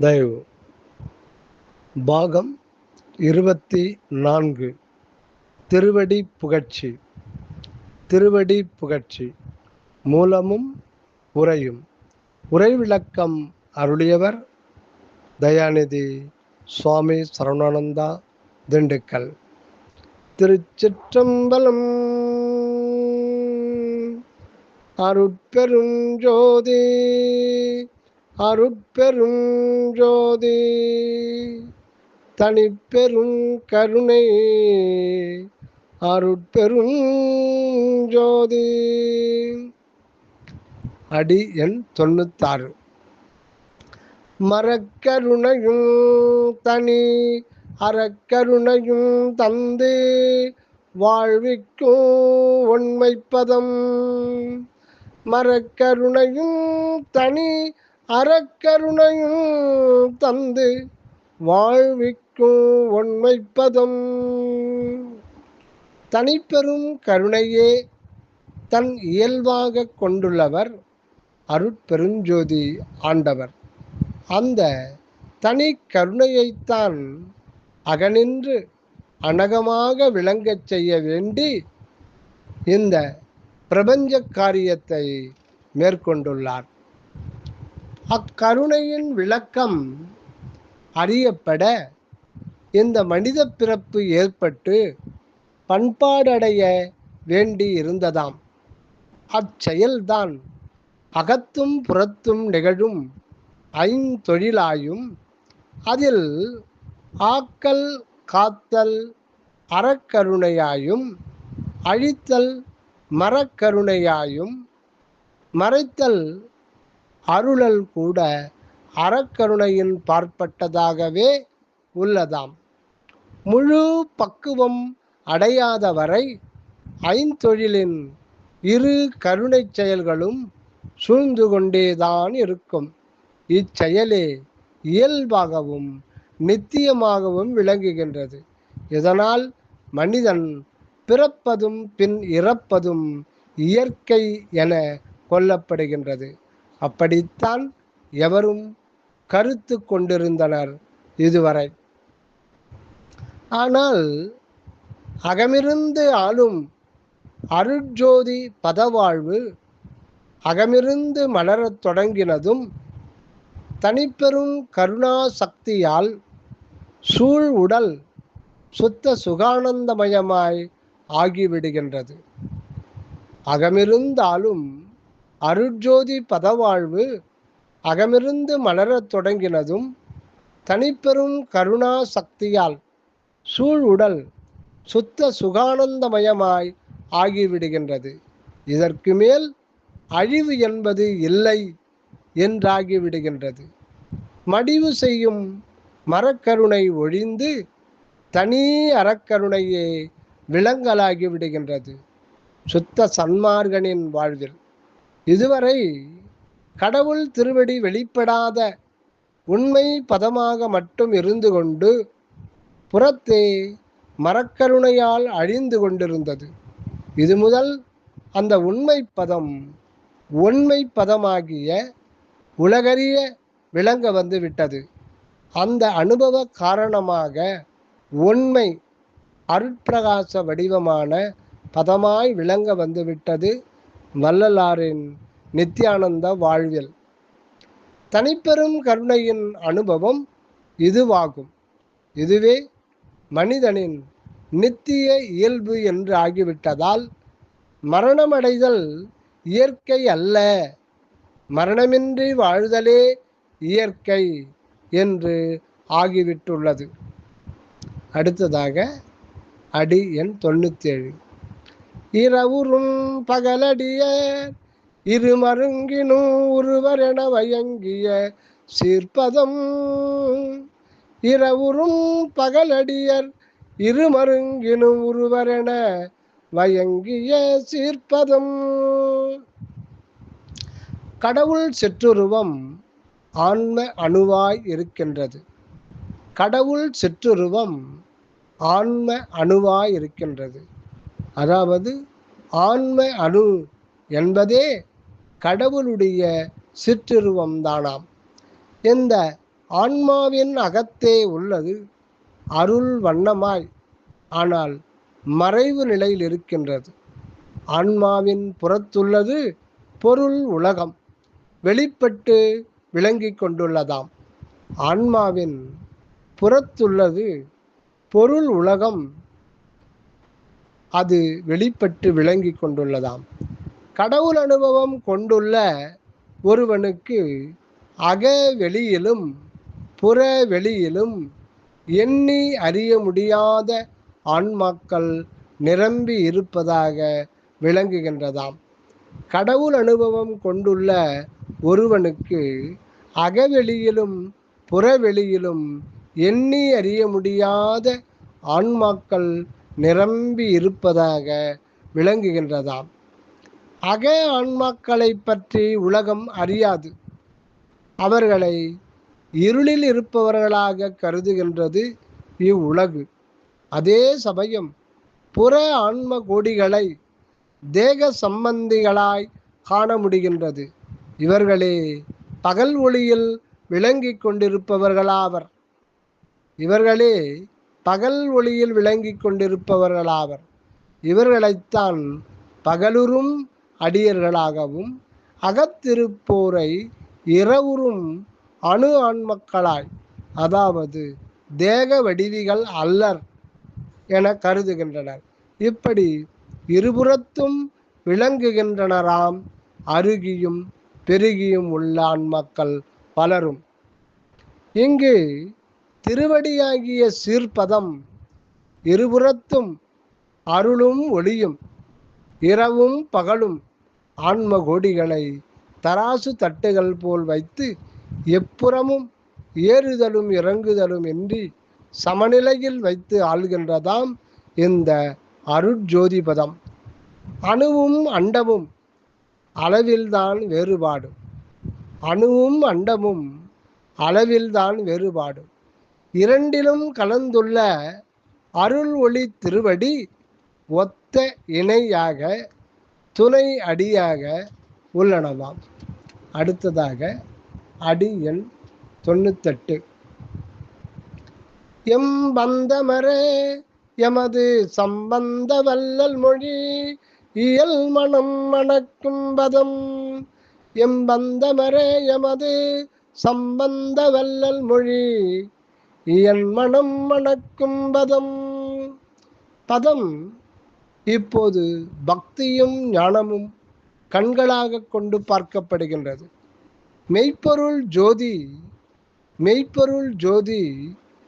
தயவு. பாகம் இருபத்தி நான்கு திருவடி புகழ்ச்சி. திருவடி புகழ்ச்சி. மூலமும் உரையும் உரை விளக்கம் அருளியவர் தயாநிதி சுவாமி சரவணானந்தா திண்டுக்கல். திருச்சிற்றம்பலம் அருட்பெரும் ஜோதி அருட்பெரும் ஜோதி தனிப்பெரும் கருணை. அருட்பெரும் ஜோதி. அடி எண் தொண்ணூத்தாறு. மரக்கருணையும் தனி அறக்கருணையும் தந்து வாழ்விக்கும் உண்மைப்பதம். மரக்கருணையும் தனி அறக்கருணையும் தந்து வாழ்விக்கும் உண்மைப்பதம் தனிப்பெரும் கருணையே தன் இயல்பாக கொண்டுள்ளவர் அருட்பெருஞ்சோதி ஆண்டவர். அந்த தனி கருணையைத்தான் அகனின்று அனகமாக விளங்கச் செய்ய வேண்டி இந்த பிரபஞ்ச காரியத்தை மேற்கொண்டுள்ளார். அக்கருணையின் விளக்கம் அறியப்பட இந்த மனித பிறப்பு ஏற்பட்டு பண்பாடடைய வேண்டி இருந்ததாம் அச்செயல்தான் அகத்தும் புறத்தும் நிகழும் ஐந்தொழிலாயும் அதில் ஆக்கல் காத்தல் அறக்கருணையாயும் அழித்தல் மரக்கருணையாயும் மறைத்தல் அருளல் கூட அறக்கருணையின் பார்ப்பட்டதாகவே உள்ளதாம். முழு பக்குவம் அடையாத வரை ஐந்தொழிலின் இரு கருணை செயல்களும் சூழ்ந்து கொண்டேதான் இருக்கும். இச்செயலே இயல்பாகவும் நித்தியமாகவும் விளங்குகின்றது. இதனால் மனிதன் பிறப்பதும் பின் இறப்பதும் இயற்கை என கொல்லப்படுகின்றது அப்படித்தான் எவரும் கருத்து கொண்டிருந்தனர் இதுவரை. ஆனால் அகமிருந்து ஆளும் அருட்ஜோதி பதவாழ்வு அகமிருந்து மலரத் தொடங்கினதும் தனிப்பெரும் கருணா சக்தியால் சூழ் உடல் சுத்த சுகானந்தமயமாய் ஆகிவிடுகின்றது. அகமிருந்தாலும் அருட்ஜோதி பதவாழ்வு அகமிருந்து மலரத் தொடங்கினதும் தனிப்பெரும் கருணா சக்தியால் சூழ் உடல் சுத்த சுகானந்தமயமாய் ஆகிவிடுகின்றது. இதற்கு மேல் அழிவு என்பது இல்லை என்றாகிவிடுகின்றது. மடிவு செய்யும் மரக்கருணை ஒழிந்து தனி அறக்கருணையே விலங்கலாகி விடுகின்றது சுத்த சன்மார்கனின் வாழ்வில் இதுவரை கடவுள் திருவடி வெளிப்படாத உண்மை பதமாக மட்டும் இருந்து கொண்டு புறத்தே மரக்கருணையால் அழிந்து கொண்டிருந்தது. இது முதல் அந்த உண்மை பதம் உண்மை பதமாகிய உலகறிய விளங்க வந்து விட்டது. அந்த அனுபவ காரணமாக உண்மை அருட்பிரகாச வடிவமான பதமாய் விளங்க வந்து விட்டது. வள்ளலாரின் நித்யானந்த வாழ்வில் தனிப்பெரும் கருணையின் அனுபவம் இதுவாகும். இதுவே மனிதனின் நித்திய இயல்பு என்று ஆகிவிட்டதால் மரணமடைதல் இயற்கை அல்ல. மரணமின்றி வாழ்தலே இயற்கை என்று ஆகிவிட்டுள்ளது. அடுத்ததாக அடி எண் தொண்ணூத்தி ஏழு இரவுறும் பகலடிய இருமருங்கினும் ஒருவரென வயங்கிய சீர்ப்பதம். இரவுறும் பகலடியர் இருமருங்கினும் ஒருவரென வயங்கிய சீர்ப்பதம். கடவுள் சிற்றுருவம் ஆன்ம அணுவாய் இருக்கின்றது. கடவுள் சிற்றுருவம் ஆன்ம அணுவாய் இருக்கின்றது. அதாவது ஆன்ம அணு என்பதே கடவுளுடைய சிற்றுருவம் தானாம் இந்த ஆன்மாவின் அகத்தே உள்ளது அருள் வண்ணமாய் ஆனால் மறைவு நிலையில் இருக்கின்றது. ஆன்மாவின் புறத்துள்ளது பொருள் உலகம் வெளிப்பட்டு விளங்கிக் கொண்டுள்ளதாம். ஆன்மாவின் புறத்துள்ளது பொருள் உலகம் அது வெளிப்பட்டு விளங்கி கொண்டுள்ளதாம். கடவுள் அனுபவம் கொண்டுள்ள ஒருவனுக்கு அக வெளியிலும் புற வெளியிலும் எண்ணி அறிய முடியாத ஆன்மாக்கள் நிரம்பி இருப்பதாக விளங்குகின்றதாம். கடவுள் அனுபவம் கொண்டுள்ள ஒருவனுக்கு அகவெளியிலும் புறவெளியிலும் எண்ணி அறிய முடியாத ஆன்மாக்கள் நிரம்பி இருப்பதாக விளங்குகின்றதாம். அக ஆன்மாக்களை பற்றி உலகம் அறியாது. அவர்களை இருளில் இருப்பவர்களாக கருதுகின்றது இவ்வுலகு. அதே சமயம் புற ஆன்ம கோடிகளை தேக சம்பந்திகளாய் காண முடிகின்றது. இவர்களே பகல் ஒளியில் விளங்கிக் கொண்டிருப்பவர்களாவர். இவர்களே பகல் ஒளியில் விளங்கிக் கொண்டிருப்பவர்களாவர். இவர்களைத்தான் பகலுறும் அடியர்களாகவும் அகத்திருப்போரை இரவுறும் அணு ஆண்மக்களாய் அதாவது தேக வடிவிகள் அல்லர் என கருதுகின்றனர். இப்படி இருபுறத்தும் விளங்குகின்றனராம் அருகியும் பெருகியும் உள்ள ஆண்மக்கள் பலரும். இங்கு திருவடியாகிய சீர்பதம் இருபுறத்தும் அருளும் ஒளியும் இரவும் பகலும் ஆன்ம கோடிகளை தராசு தட்டுகள் போல் வைத்து எப்புறமும் ஏறுதலும் இறங்குதலும் இன்றி சமநிலையில் வைத்து ஆள்கின்றதாம் இந்த அருட்ஜோதிபதம் அணுவும் அண்டமும் அளவில்தான் வேறுபாடு. அணுவும் அண்டமும் அளவில்தான் வேறுபாடு. இரண்டிலும் கலந்துள்ள அருள் ஒளி திருவடி ஒத்த இணையாக துணை அடியாக உள்ளனவாம். அடுத்ததாக அடி எண் தொண்ணூத்தெட்டு. எம் பந்தமரே எமது சம்பந்த வல்லல் மொழி இயல் மனம் மணக்கும் பதம். எம் பந்தமரே எமது சம்பந்த வல்லல் மொழி என் மனம் மணக்கும் பதம். பதம் இப்போது பக்தியும் ஞானமும் கண்களாக கொண்டு பார்க்கப்படுகின்றது. மெய்ப்பொருள் ஜோதி மெய்ப்பொருள் ஜோதி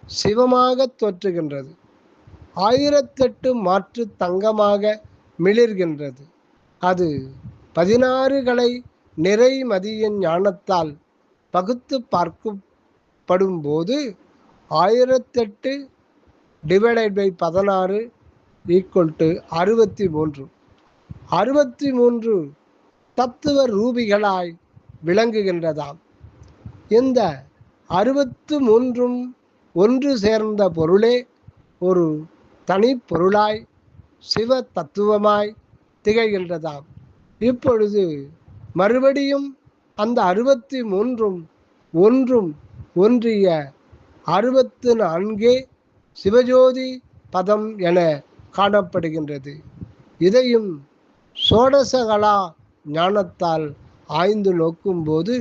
சிவமாக தோற்றுகின்றது. ஆயிரத்தெட்டு மாற்று தங்கமாக மிளிர்கின்றது. அது பதினாறுகளை நிறைமதியின் ஞானத்தால் பகுத்து பார்க்கப்படும் போது ஆயிரத்தெட்டு டிவைடட் பை பதினாறு ஈக்குவல் டு அறுபத்தி மூன்று அறுபத்தி மூன்று தத்துவ ரூபிகளாய் விளங்குகின்றதாம். இந்த அறுபத்து மூன்றும் ஒன்று சேர்ந்த பொருளே ஒரு தனி பொருளாய் சிவ தத்துவமாய் திகழ்கின்றதாம். இப்பொழுது மறுபடியும் அந்த அறுபத்தி மூன்றும் ஒன்றும் ஒன்றிய அறுபத்து நான்கே சிவஜோதி பதம் என காணப்படுகின்றது. இதையும் சோடசகலா ஞானத்தால் ஆய்ந்து நோக்கும்போது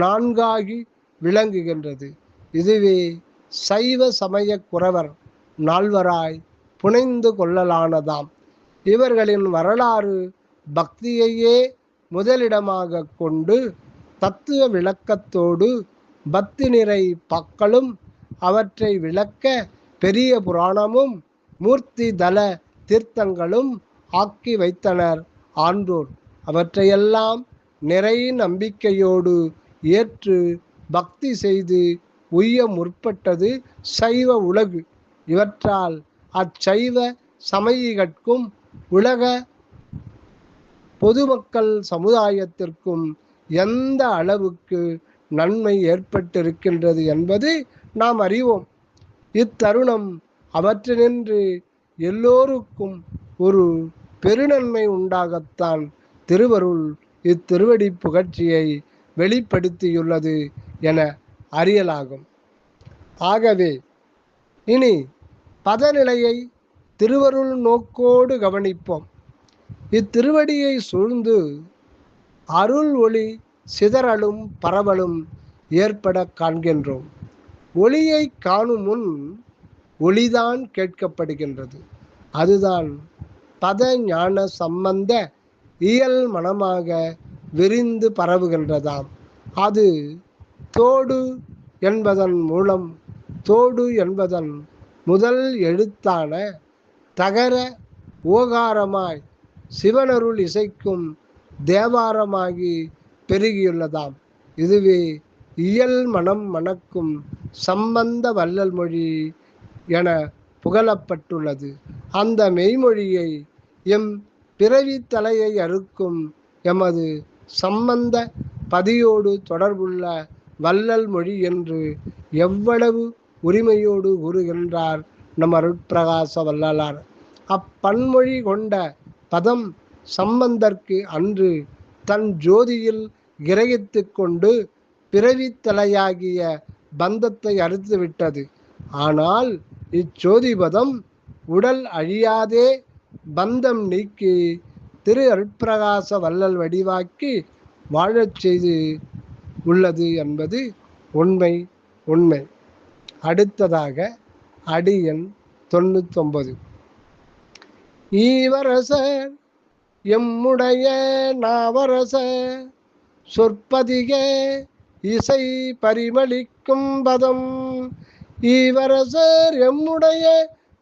நான்காகி விளங்குகின்றது. இதுவே சைவ சமய குறவர் நால்வராய் புனைந்து கொள்ளலானதாம். இவர்களின் வரலாறு பக்தியையே முதலிடமாக கொண்டு தத்துவ விளக்கத்தோடு பக்தி நிறை பக்களும் அவற்றை விளக்க பெரிய புராணமும் மூர்த்தி தல தீர்த்தங்களும் ஆக்கி வைத்தனர். ஆன்றோர் அவற்றையெல்லாம் நிறை நம்பிக்கையோடு ஏற்று பக்தி செய்து உய்ய முற்பட்டது சைவ உலகு. இவற்றால் அச்சைவ சமயிகட்கும் உலக பொதுமக்கள் சமுதாயத்திற்கும் எந்த அளவுக்கு நன்மை ஏற்பட்டிருக்கின்றது என்பது நாம் அறிவோம். இத்தருணம் அவற்றினின்று எல்லோருக்கும் ஒரு பெருநன்மை உண்டாகத்தான். திருவருள் இத்திருவடி புகழ்ச்சியை வெளிப்படுத்தியுள்ளது என அறியலாகும். ஆகவே இனி பதநிலையை திருவருள் நோக்கோடு கவனிப்போம். இத்திருவடியை சூழ்ந்து அருள் ஒளி சிதறலும் பரவலும் ஏற்பட காண்கின்றோம். ஒளியை காணும் முன் ஒளிதான் கேட்கப்படுகின்றது. அதுதான் பத ஞான சம்பந்த இயல் மனமாக விரிந்து பரவுகின்றதாம். அது தோடு என்பதன் மூலம் தோடு என்பதன் முதல் எழுத்தான தகர ஓகாரமாய் சிவனருள் இசைக்கும் தேவாரமாகி பெருகியுள்ளதாம். இதுவே இயல் மனம் மணக்கும் சம்பந்த வள்ளல் மொழி என புகழப்பட்டுள்ளது. அந்த மெய்மொழியை எம் பிறவி தலையை அறுக்கும் எமது சம்பந்த பதியோடு தொடர்புள்ள வள்ளல் மொழி என்று எவ்வளவு உரிமையோடு கூறுகின்றார் நம் அருட்பிரகாச வள்ளலார். அப்பன்மொழி கொண்ட பதம் சம்பந்தர்க்கு அன்று தன் ஜோதியில் கிரகித்து கொண்டு பிறவித்தலையாகிய பந்தத்தை அறுத்துவிட்டது ஆனால் இச்சோதிபதம் உடல் அழியாதே பந்தம் நீக்கி திரு அருட்பிரகாச வள்ளல் வடிவாக்கி வாழச் செய்து உள்ளது என்பது உண்மை உண்மை. அடுத்ததாக அடி எண் தொண்ணூத்தொன்பது. ஈவரசர் எம்முடைய நாவரச சொற்பதிக இசை பரிமளிக்கும் பதம். ஈவரசர் எம்முடைய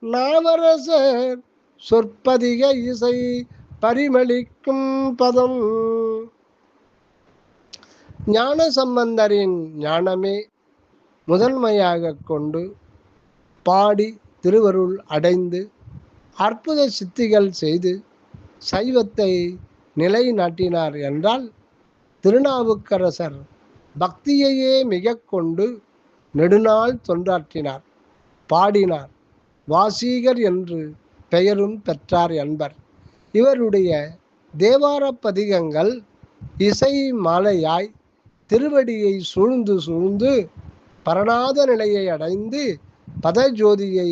நாவரசர் சொற்பதிக இசை பரிமளிக்கும் பதம். ஞான சம்பந்தரின் ஞானமே முதன்மையாக கொண்டு பாடி திருவருள் அடைந்து அற்புத சித்திகள் செய்து சைவத்தை நிலைநாட்டினார் என்றால் திருநாவுக்கரசர் பக்தியையே மிக கொண்டு நெடுநாள் தொண்டாற்றினார். பாடினார் வாசீகர் என்று பெயரும் பெற்றார் என்பர். இவருடைய தேவார பதிகங்கள் இசை மாலையாய் திருவடியை சூழ்ந்து சூழ்ந்து பரணாத நிலையை அடைந்து பதஜோதியை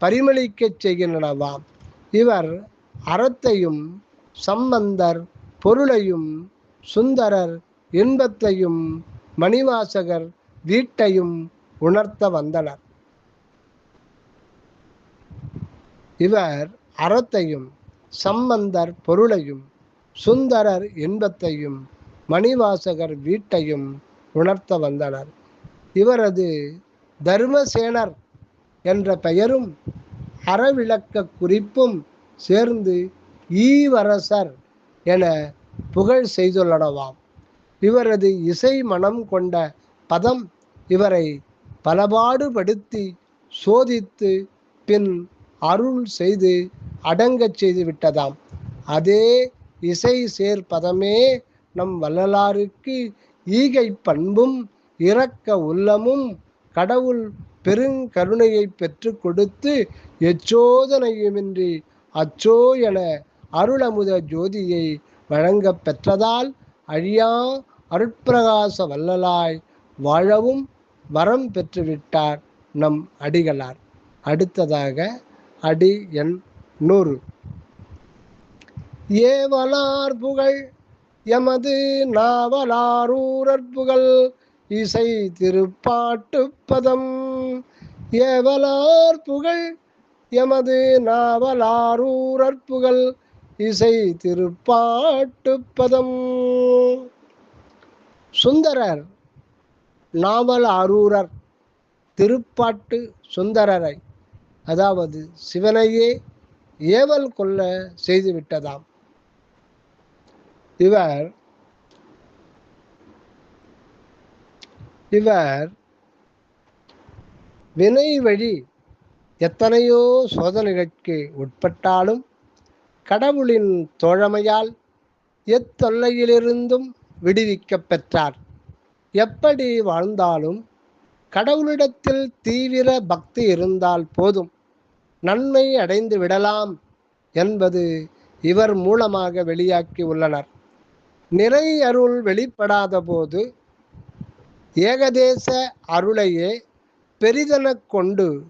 பரிமளிக்கச் செய்கின்றனவாம். இவர் அறத்தையும் சம்பந்தர் பொருளையும் சுந்தரர் இன்பத்தையும் மணிவாசகர் வீட்டையும் உணர்த்த வந்தனர். இவர் அறத்தையும் சம்பந்தர் பொருளையும் சுந்தரர் இன்பத்தையும் மணிவாசகர் வீட்டையும் உணர்த்த வந்தனர். இவரது தர்மசேனர் என்ற பெயரும் அறவிளக்க குறிப்பும் சேர்ந்து ஈவரசர் என புகழ் செய்துள்ளனவாம். இவரது இசை மனம் கொண்ட பதம் இவரை பலபாடுபடுத்தி சோதித்து பின் அருள் செய்து அடங்கச் செய்து விட்டதாம். அதே இசை சேர்ப்பதமே நம் வள்ளலாருக்கு ஈகை பண்பும் இரக்க உள்ளமும் கடவுள் பெருங்கருணையை பெற்று கொடுத்து எச்சோதனையுமின்றி அச்சோ என அருளமுத ஜோதியை வழங்க பெற்றதால் அழியா அருட்பிரகாச வல்லலாய் வாழவும் வரம் பெற்றுவிட்டார் நம் அடிகளார். அடுத்ததாக அடி எண் நூறு. ஏவலார் புகழ் எமது நாவலாரூரற்புகள் இசை திருப்பாட்டு பதம். ஏவலார் புகழ் எமது நாவலாரூரற்புகள் இசை திருப்பாட்டு பதம். சுந்தரர் நாவல் அரூரர் திருப்பாட்டு சுந்தரரை அதாவது சிவனையே ஏவல் கொள்ள செய்துவிட்டதாம் இவர் இவர் வினை வழி எத்தனையோ சோதனைகளுக்கு உட்பட்டாலும் கடவுளின் தோழமையால் எத்தொல்லையிலிருந்தும் விடுவிக்கப் பெற்றார். எப்படி வாழ்ந்தாலும் கடவுளிடத்தில் தீவிர பக்தி இருந்தால் போதும். நன்மை அடைந்து விடலாம் என்பது இவர் மூலமாக வெளியாக்கி உள்ளனர். நிறை அருள் வெளிப்படாத போது ஏகதேச அருளையே பெரிதெனக் கொண்டு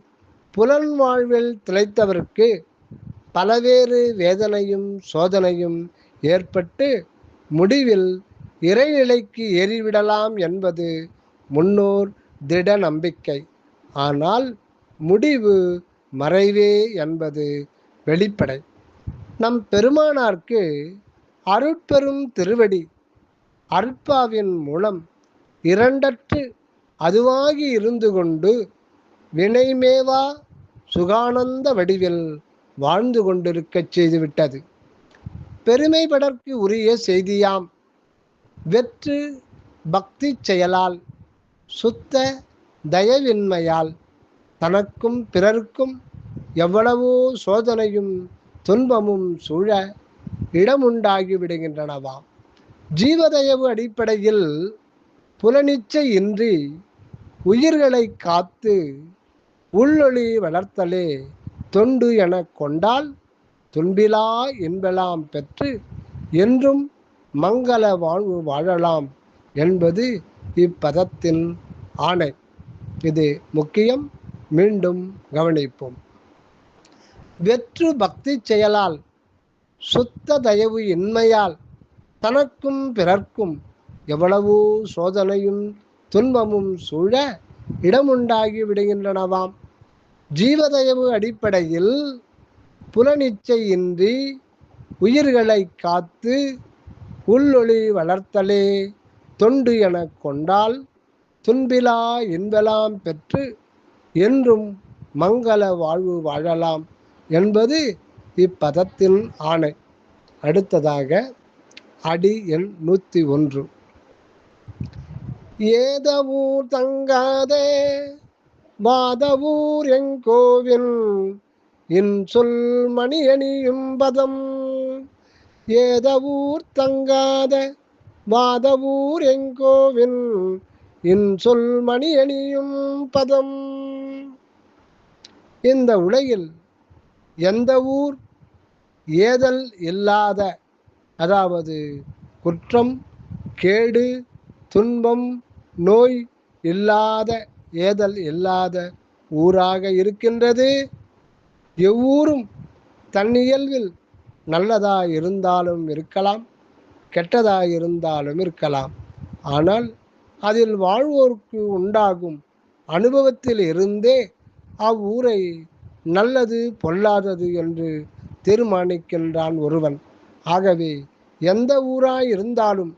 புலன் வாழ்வில் திளைத்தவர்க்கு பலவேறு வேதனையும் சோதனையும் ஏற்பட்டு முடிவில் இறைநிலைக்கு ஏறிவிடலாம் என்பது முன்னோர் திட நம்பிக்கை. ஆனால் முடிவு மறைவே என்பது வெளிப்படை. நம் பெருமானார்க்கு அருட்பெரும் திருவடி அருட்பாவின் மூலம் இரண்டற்று அதுவாகி இருந்து கொண்டு வினைமேவா சுகானந்த வடிவில் வாழ்ந்து கொண்டிருக்கச் செய்துவிட்டது. பெருமைப்படற்கு உரிய செய்தியாம். வெற்று பக்தி செயலால் சுத்த தயவின்மையால் தனக்கும் பிறர்க்கும் எவ்வளவோ சோதனையும் துன்பமும் சூழ இடமுண்டாகி விடுகின்றனவாம் ஜீவதயவு அடிப்படையில் புலனிச்சை இன்றி உயிர்களை காத்து உள்ளொளி வளர்த்தலே தொண்டு எனக் கொண்டால் துன்பிலா என்பலாம் பெற்று என்றும் மங்கள வாழ்வு வாழலாம் என்பது இப்பதத்தின் ஆணை. இது முக்கியம். மீண்டும் கவனிப்போம். வெற்று பக்தி செயலால் சுத்த தயவு இன்மையால் தனக்கும் பிறர்க்கும் எவ்வளவோ சோதனையும் துன்பமும் சூழ இடமுண்டாகி விடுகின்றனவாம். ஜீவதயவு அடிப்படையில் புலனிச்சையின்றி உயிர்களை காத்து உள்ளொளி வளர்த்தலே. தொண்டு எனக் கொண்டால் துன்பிலா இன்பலாம் பெற்று என்றும் மங்கள வாழ்வு வாழலாம் என்பது இப்பதத்தின் ஆணை. அடுத்ததாக அடி எண் நூற்றி ஒன்று. ஏதவும் தங்காதே மாதவூர் எங்கோவின் இன்சொல் மணியணியும் பதம். ஏதவூர் தங்காத மாதவூர் எங்கோவின் இன்சொல் மணியணியும் பதம். இந்த உலகில் எந்த ஊர் ஏதல் இல்லாத அதாவது குற்றம் கேடு துன்பம் நோய் இல்லாத ஏதல் இல்லாத ஊராக இருக்கின்றது. எவ்வூரும் தன்னியல்வில் நல்லதாக இருந்தாலும் இருக்கலாம் கெட்டதாயிருந்தாலும் இருக்கலாம். ஆனால் அதில் வாழ்வோருக்கு உண்டாகும் அனுபவத்தில் இருந்தே அவ்வூரை நல்லது பொல்லாதது என்று தீர்மானிக்கின்றான் ஒருவன். ஆகவே எந்த ஊராய் இருந்தாலும்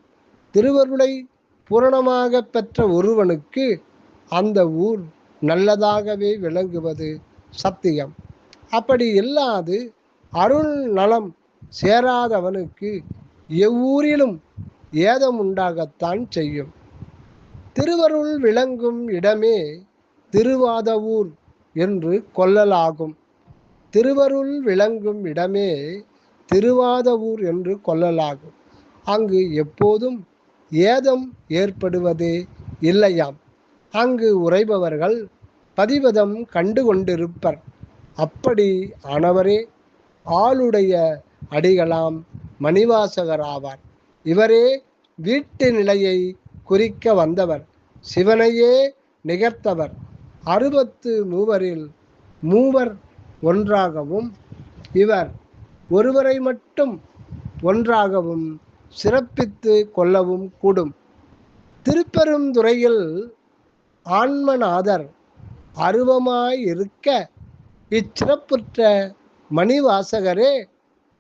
திருவருளை பூரணமாக பெற்ற ஒருவனுக்கு அந்த ஊர் நல்லதாகவே விளங்குவது சத்தியம். அப்படி இல்லாது அருள் நலம் சேராதவனுக்கு எவ்வூரிலும் ஏதம் உண்டாகத்தான் செய்யும். திருவருள் விளங்கும் இடமே திருவாதவூர் என்று கொள்ளலாகும். திருவருள் விளங்கும் இடமே திருவாதவூர் என்று கொள்ளலாகும். அங்கு எப்போதும் ஏதம் ஏற்படுவதே இல்லையாம். அங்கு உரைபவர்கள் பதிவதம் கண்டு கொண்டிருப்பர் அப்படி ஆனவரே ஆளுடைய அடிகளாம் மணிவாசகர் ஆவார் இவரே வீட்டு நிலையை குறிக்க வந்தவர் சிவனையே நிகர்த்தவர். அறுபத்து மூவரில் மூவர் ஒன்றாகவும் இவர் ஒருவரை மட்டும் ஒன்றாகவும் சிறப்பித்து கொள்ளவும் கூடும். திருப்பெருந்துறையில் ஆன்மநாதர் அருவமாய் இருக்க இச்சிறப்புற்ற மணிவாசகரே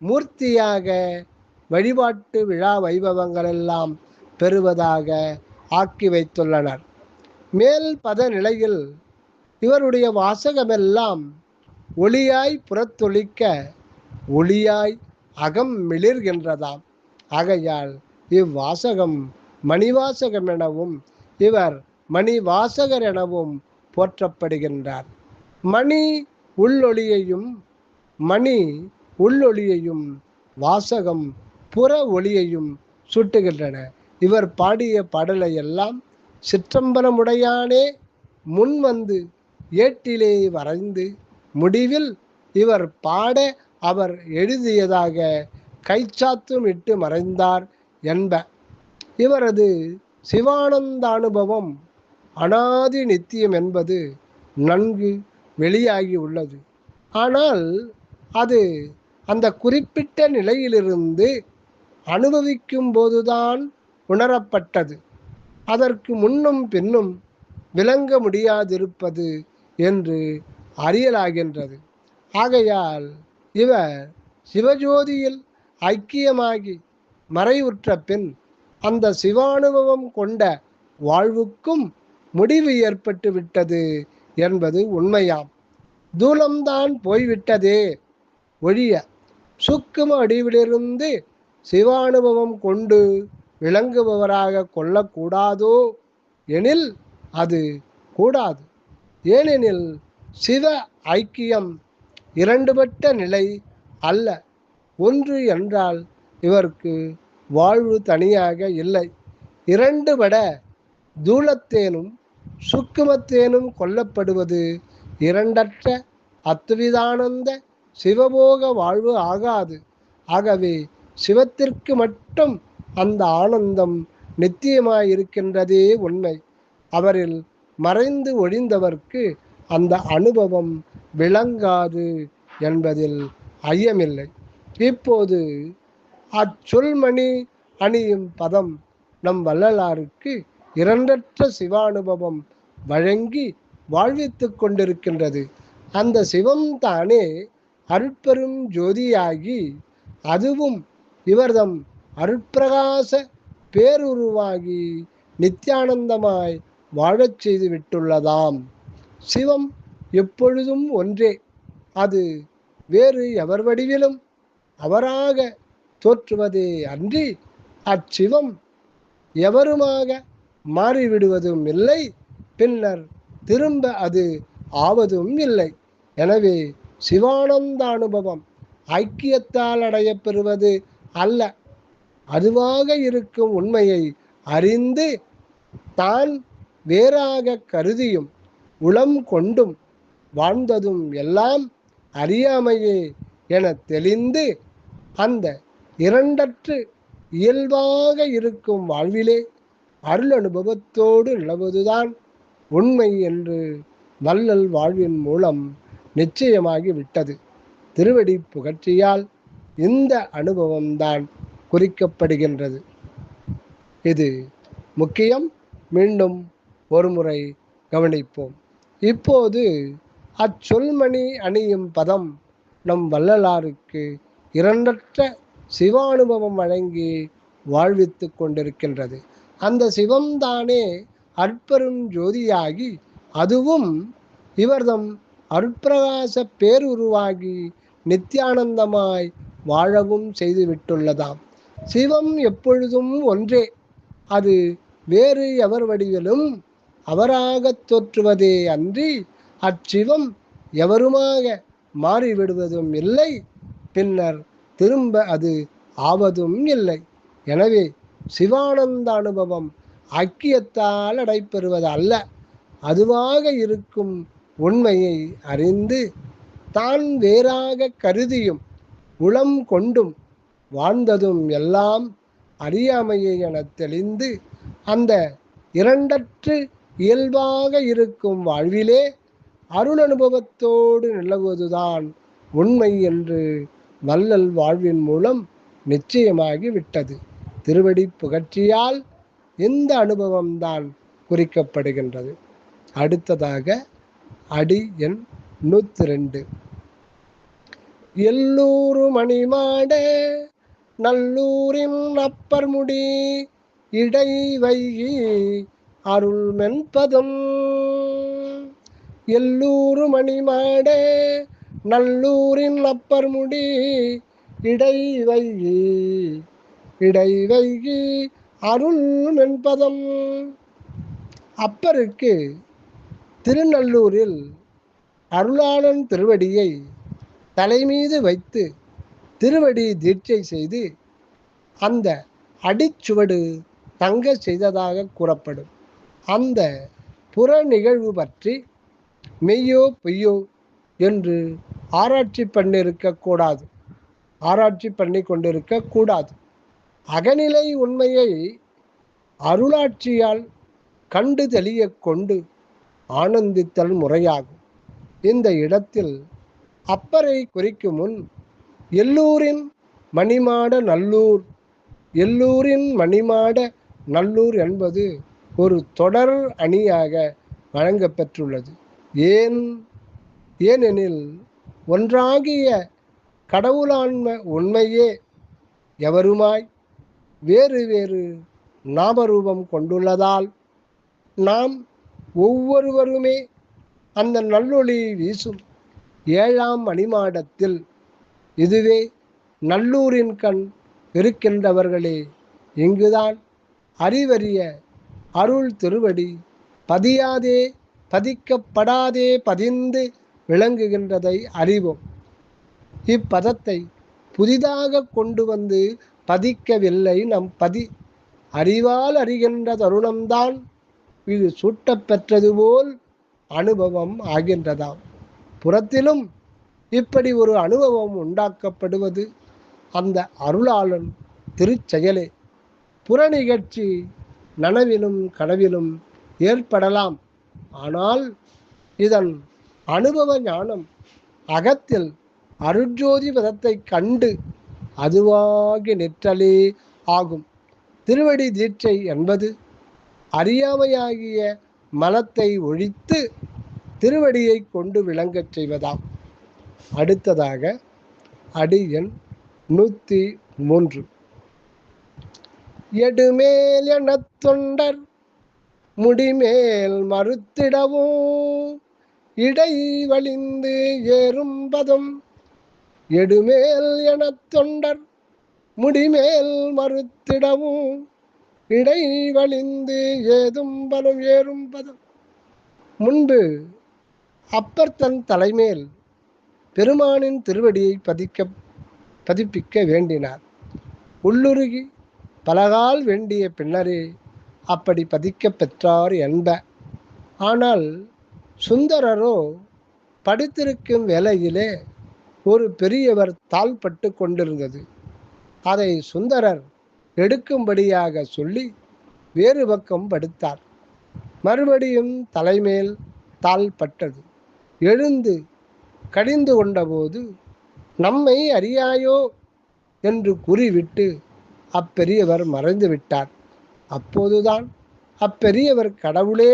மூர்த்தியாக வழிபாட்டு விழா வைபவங்களெல்லாம் பெறுவதாக ஆக்கி வைத்துள்ளனர். மேல் பத நிலையில் இவருடைய வாசகமெல்லாம் ஒளியாய் புறத்தொழிக்க ஒளியாய் அகம் மிளிர்கின்றதாம். ஆகையால் இவ்வாசகம் மணிவாசகம் எனவும் இவர் மணி வாசகர் எனவும் போற்றப்படுகின்றார். மணி உள்ளொளியையும் மணி உள்ளொளியையும் வாசகம் புற ஒளியையும் சுட்டுகின்றன. இவர் பாடிய பாடலை எல்லாம் சிற்றம்பலமுடையானே முன் வந்து ஏட்டிலே வரைந்து முடிவில் இவர் பாட அவர் எழுதியதாக கைச்சாத்தும் இட்டு மறைந்தார் என்ப. இவரது சிவானந்த அனுபவம் அனாதி நித்தியம் என்பது நன்கு வெளியாகி உள்ளது. ஆனால் அது அந்த குறிப்பிட்ட நிலையிலிருந்து அனுபவிக்கும் போதுதான் உணரப்பட்டது. அதற்கு முன்னும் பின்னும் விளங்க முடியாதிருப்பது என்று அறியலாகின்றது. ஆகையால் இவர் சிவஜோதியில் ஐக்கியமாகி மறைவுற்ற பின் அந்த சிவானுபவம் கொண்ட வாழ்வுக்கும் முடிவு ஏற்பட்டு விட்டது என்பது உண்மையாம். தூலம்தான் போய்விட்டதே ஒழிய சுக்கும அடிவிலிருந்து சிவானுபவம் கொண்டு விளங்குபவராக கொள்ளக்கூடாதோ எனில் அது கூடாது. ஏனெனில் சிவ ஐக்கியம் இரண்டுபட்ட நிலை அல்ல. ஒன்று என்றால் இவருக்கு வாழ்வு தனியாக இல்லை. இரண்டுபட தூளத்தேனும் சுக்குமத்தேனும் கொல்லப்படுவது இரண்டற்ற அத்துவிதானந்த சிவபோக வாழ்வு ஆகாது. ஆகவே சிவத்திற்கு மட்டும் அந்த ஆனந்தம் நித்தியமாயிருக்கின்றதே உண்மை. அவரில் மறைந்து ஒழிந்தவர்க்கு அந்த அனுபவம் விளங்காது என்பதில் ஐயமில்லை. இப்போது அச்சொல்மணி அணியும் பதம் நம் வள்ளலாருக்கு இரண்டற்ற சிவானுபவம் வழங்கி வாழ்வித்து கொண்டிருக்கின்றது. அந்த சிவம் தானே அருட்பெரும் ஜோதியாகி அதுவும் இவர்தம் அருட்பிரகாச பேருருவாகி நித்தியானந்தமாய் வாழச் செய்து விட்டுள்ளதாம். சிவம் எப்பொழுதும் ஒன்றே அது வேறு எவர் வடிவிலும் அவராக தோற்றுவதே அன்றி அச்சிவம் எவருமாக மாறிவிடுவதும் இல்லை பின்னர் திரும்ப அது ஆவதும் இல்லை. எனவே சிவானந்த அனுபவம் ஐக்கியத்தால் அடையப்பெறுவது அல்ல. அதுவாக இருக்கும் உண்மையை அறிந்து தான் வேறாக கருதியும் உளம் கொண்டும் வாழ்ந்ததும் எல்லாம் அறியாமையே என தெளிந்து அந்த இரண்டற்று இயல்பாக இருக்கும் வாழ்விலே அருள் அனுபவத்தோடு நிலவுவதுதான் உண்மை என்று வள்ளல் வாழ்வின் மூலம் நிச்சயமாகி விட்டது. திருவடி புகழ்ச்சியால் இந்த அனுபவம்தான் குறிக்கப்படுகின்றது. இது முக்கியம். மீண்டும் ஒருமுறை கவனிப்போம். இப்போது அச்சொல்மணி அணியும் பதம் நம் வள்ளலாருக்கு இரண்டற்ற சிவானுபவம் வழங்கி வாழ்வித்து கொண்டிருக்கின்றது. அந்த சிவம்தானே அற்பெரும் ஜோதியாகி அதுவும் இவர்தம் அருட்பிரகாச பேருருவாகி நித்தியானந்தமாய் வாழவும் செய்து விட்டுள்ளதாம் சிவம் எப்பொழுதும் ஒன்றே அது வேறு எவர் வடிவிலும் அவராகத் தோற்றுவதே அன்றி அச்சிவம் எவருமாக மாறிவிடுவதும் இல்லை பின்னர் திரும்ப அது ஆவதும் இல்லை. எனவே சிவானந்த அனுபவம் ஐக்கியத்தால் அடைபெறுவது அல்ல அதுவாக இருக்கும் உண்மையை அறிந்து தான் வேறாக கருதியும் உளம் கொண்டும் வாழ்ந்ததும் எல்லாம் அறியாமையை என தெளிந்து அந்த இரண்டற்று இயல்பாக இருக்கும் வாழ்விலே அருள் அனுபவத்தோடு நிலவுவதுதான் உண்மை என்று வள்ளல் வாழ்வின் மூலம் நிச்சயமாகி விட்டது திருவடி புகழ்ச்சியால் இந்த அனுபவம்தான் குறிக்கப்படுகின்றது? அடுத்ததாக அடி எண் நூற்றி ரெண்டு எல்லூரு மணிமாடே நல்லூரின் அப்பர் முடி இடை வைகி அருள் மென்பதும். எல்லூரு மணிமாடே நல்லூரின் அப்பர் முடி இடை வைகி இடைவைகி அருள் என்பதம் அப்பருக்கு திருநல்லூரில் அருளாளன் திருவடியை தலைமீது வைத்து திருவடி தீட்சை செய்து அந்த அடிச்சுவடு தங்க செய்ததாக கூறப்படும். அந்த புற நிகழ்வு பற்றி மெய்யோ பொய்யோ என்று ஆராய்ச்சி பண்ணிருக்க கூடாது. ஆராய்ச்சி பண்ணி கொண்டிருக்க கூடாது. அகநிலை உண்மையை அருளாட்சியால் கண்டு தெளிய கொண்டு ஆனந்தித்தல் முறையாகும். இந்த இடத்தில் அப்பரை குறிக்கும் முன் எல்லூரின் மணிமாட நல்லூர் எல்லூரின் மணிமாட நல்லூர் என்பது ஒரு தொடர் அணியாக வழங்கப்பெற்றுள்ளது ஏன்? ஏனெனில் ஒன்றாகிய கடவுளான்ம உண்மையே எவருமாய் வேறு வேறு நாமரூபம் கொண்டுள்ளதால் நாம் ஒவ்வொருவருமே அந்த நல்லொளி வீசும் ஏழாம் மணிமாடத்தில் இதுவே நல்லூரின் கண் இருக்கின்றவர்களே. இங்குதான் அறிவறிய அருள் திருவடி பதியாதே பதிக்கப்படாதே பதிந்து விளங்குகின்றதை அறிவோம். இப்பதத்தை புதிதாக கொண்டு வந்து பதிக்கவில்லை. நம் பதி அறிவால் அறிகின்ற தருணம்தான் இது சூட்டப்பெற்றது போல் அனுபவம் ஆகின்றதாம். புறத்திலும் இப்படி ஒரு அனுபவம் உண்டாக்கப்படுவது அந்த அருளாளன் திருச்செயலே. புற நிகழ்ச்சி நனவிலும் கனவிலும் ஏற்படலாம். ஆனால் இதன் அனுபவ ஞானம் அகத்தில் அருட்ஜோதி பதத்தை கண்டு அதுவாகி நிற்றலே ஆகும். திருவடி தீட்சை என்பது அறியாமையாகிய மனத்தை ஒழித்து திருவடியை கொண்டு விளங்கச் செய்வதாம். அடுத்ததாக அடி எண் நூற்றி மூன்று. எடுமேல் என தொண்டர் முடிமேல் மறுத்திடவும் இடை வழிந்து ஏறும்பதும் எடுமேல் எனத் தொண்டர் முடிமேல் மறுத்திடவும் இடை வழிந்து ஏதும் பலம் ஏறும் பதம். முன்பு அப்பர் தன் தலைமேல் பெருமானின் திருவடியை பதிக்க பதிப்பிக்க வேண்டினார். உள்ளுருகி பலகால் வேண்டிய பின்னரே அப்படி பதிக்க பெற்றார் என்ப. ஆனால் சுந்தரரோ படித்திருக்கும் வேலையிலே ஒரு பெரியவர் தாழ்பட்டு கொண்டிருந்தது. அதை சுந்தரர் எடுக்கும்படியாக சொல்லி வேறு பக்கம் படுத்தார். மறுபடியும் தலைமேல் தாழ்பட்டது. எழுந்து கடிந்து கொண்டபோது நம்மை அறியாயோ? என்று கூறிவிட்டு அப்பெரியவர் மறைந்து விட்டார் அப்போதுதான் அப்பெரியவர் கடவுளே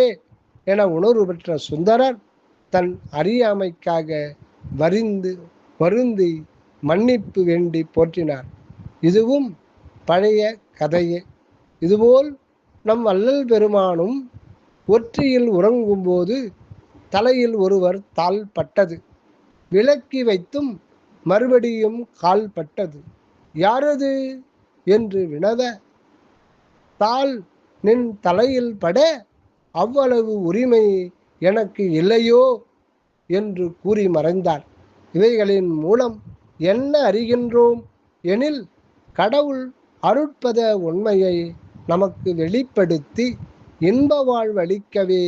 என உணர்வு பெற்ற சுந்தரர் தன் அறியாமைக்காக வரிந்து வருந்தி மன்னிப்பு வேண்டி போற்றினார். இதுவும் பழைய கதையே. இதுபோல் நம் அல்லல் பெருமானும் ஒற்றியில் உறங்கும்போது தலையில் ஒருவர் தாள் பட்டது. விலக்கி வைத்தும் மறுபடியும் கால் பட்டது. யாரது? என்று வினவ தாள் நின் தலையில் பட அவ்வளவு உரிமை எனக்கு இல்லையோ? என்று கூறி மறைந்தார். இவைகளின் மூலம் என்ன அறிகின்றோம்? எனில் கடவுள் அருட்பத உண்மையை நமக்கு வெளிப்படுத்தி இன்ப வாழ்வளிக்கவே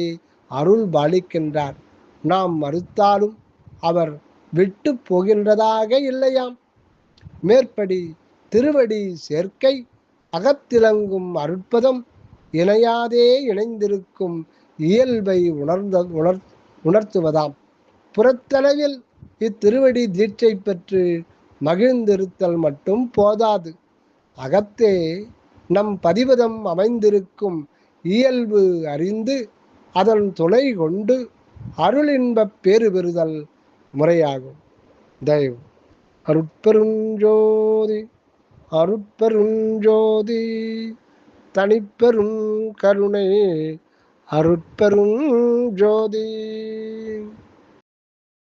அருள் பாலிக்கின்றார். நாம் மறுத்தாலும் அவர் விட்டு போகின்றதாக இல்லையாம். மேற்படி திருவடி சேர்க்கை அகத்திலங்கும் அருட்பதம் இணையாதே இணைந்திருக்கும் இயல்பை உணர்ந்த உணர் உணர்த்துவதாம். புறத்தளவில் இத்திருவடி தீட்சை பெற்று மகிழ்ந்திருத்தல் மட்டும் போதாது. அகத்தே நம் பதிவதம் அமைந்திருக்கும் இயல்பு அறிந்து அதன் துணை கொண்டு அருளின்பப் பேறு பெறுதல் முறையாகும். தயவு. அருட்பெருஞ்சோதி அருட்பெருஞ்சோதி தனிப்பெரும் கருணை அருட்பெரும் ஜோதி